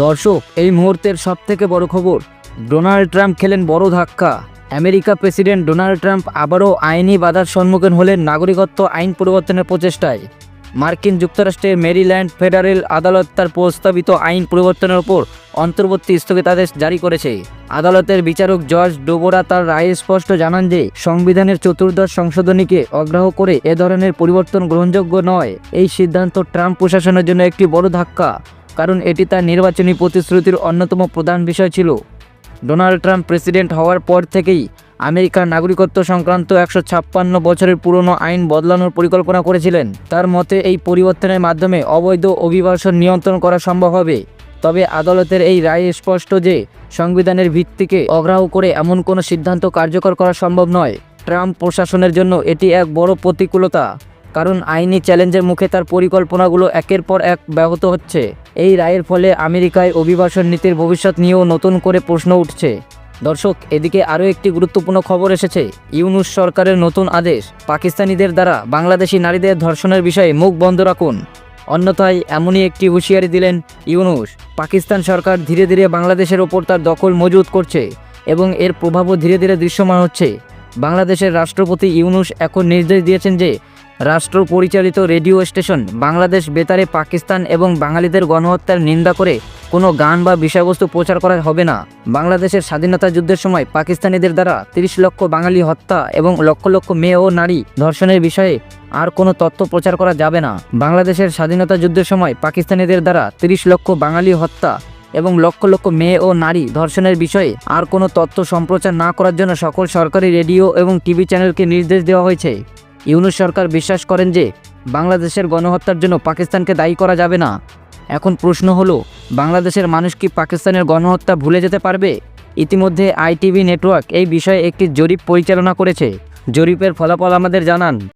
দর্শক, এই মুহূর্তের সবথেকে বড় খবর, ডোনাল্ড ট্রাম্প খেলেন বড় ধাক্কা। আমেরিকা প্রেসিডেন্ট ডোনাল্ড ট্রাম্প আবারও আইনি বাধার সম্মুখীন হলেন নাগরিকত্ব আইন পরিবর্তনের প্রচেষ্টায়। মার্কিন যুক্তরাষ্ট্রের মেরিল্যান্ড ফেডারেল আদালত তার প্রস্তাবিত আইন পরিবর্তনের ওপর অন্তর্বর্তী স্থগিতাদেশ জারি করেছে। আদালতের বিচারক জর্জ ডোবোরা তার রায়ে স্পষ্ট জানান যে, সংবিধানের চতুর্দশ সংশোধনীকে অগ্রাহ্য করে এ ধরনের পরিবর্তন গ্রহণযোগ্য নয়। এই সিদ্ধান্ত ট্রাম্প প্রশাসনের জন্য একটি বড় ধাক্কা। কারণ এটি তার নির্বাচনী প্রতিশ্রুতির অন্যতম প্রধান বিষয় ছিল। ডোনাল্ড ট্রাম্প প্রেসিডেন্ট হওয়ার পর থেকেই আমেরিকার নাগরিকত্ব সংক্রান্ত একশো ছাপ্পান্ন বছরের পুরনো আইন বদলানোর পরিকল্পনা করেছিলেন। তার মতে, এই পরিবর্তনের মাধ্যমে অবৈধ অভিবাসন নিয়ন্ত্রণ করা সম্ভব হবে। তবে আদালতের এই রায় স্পষ্ট যে, সংবিধানের ভিত্তিকে অগ্রাহ্য করে এমন কোনো সিদ্ধান্ত কার্যকর করা সম্ভব নয়। ট্রাম্প প্রশাসনের জন্য এটি এক বড় প্রতিকূলতা। কারণ আইনি চ্যালেঞ্জের মুখে তার পরিকল্পনাগুলো একের পর এক ব্যাহত হচ্ছে। এই রায়ের ফলে আমেরিকায় অভিবাসন নীতির ভবিষ্যৎ নিয়েও নতুন করে প্রশ্ন উঠছে। দর্শক, এদিকে আরও একটি গুরুত্বপূর্ণ খবর এসেছে। ইউনুস সরকারের নতুন আদেশ, পাকিস্তানিদের দ্বারা বাংলাদেশি নারীদের ধর্ষণের বিষয়ে মুখ বন্ধ রাখুন। অন্যথায় এমনই একটি হুঁশিয়ারি দিলেন ইউনুস। পাকিস্তান সরকার ধীরে ধীরে বাংলাদেশের ওপর তার দখল মজুত করছে এবং এর প্রভাবও ধীরে ধীরে দৃশ্যমান হচ্ছে। বাংলাদেশের রাষ্ট্রপতি ইউনুস এখন নির্দেশ দিয়েছেন যে রাষ্ট্র পরিচালিত রেডিও স্টেশন বাংলাদেশ, বেতারে পাকিস্তান এবং বাঙালিদের গণহত্যার নিন্দা করে কোনো গান বা বিষয়বস্তু প্রচার করা হবে না। বাংলাদেশের স্বাধীনতা যুদ্ধের সময় পাকিস্তানিদের দ্বারা তিরিশ লক্ষ বাঙালি হত্যা এবং লক্ষ লক্ষ মেয়ে ও নারী ধর্ষণের বিষয়ে আর কোনো তথ্য প্রচার করা যাবে না। বাংলাদেশের স্বাধীনতা যুদ্ধের সময় পাকিস্তানিদের দ্বারা তিরিশ লক্ষ বাঙালি হত্যা এবং লক্ষ লক্ষ মেয়ে ও নারী ধর্ষণের বিষয়ে আর কোনো তথ্য সম্প্রচার না করার জন্য সকল সরকারি রেডিও এবং টিভি চ্যানেলকে নির্দেশ দেওয়া হয়েছে। ইউনুস সরকার বিশ্বাস করেন যে বাংলাদেশের গণহত্যার জন্য পাকিস্তানকে দায়ী করা যাবে না। এখন প্রশ্ন হলো, বাংলাদেশের মানুষ কি পাকিস্তানের গণহত্যা ভুলে যেতে পারবে? ইতিমধ্যে আইটিভি নেটওয়ার্ক এই বিষয়ে একটি জরিপ পরিচালনা করেছে। জরিপের ফলাফল আমাদের জানান।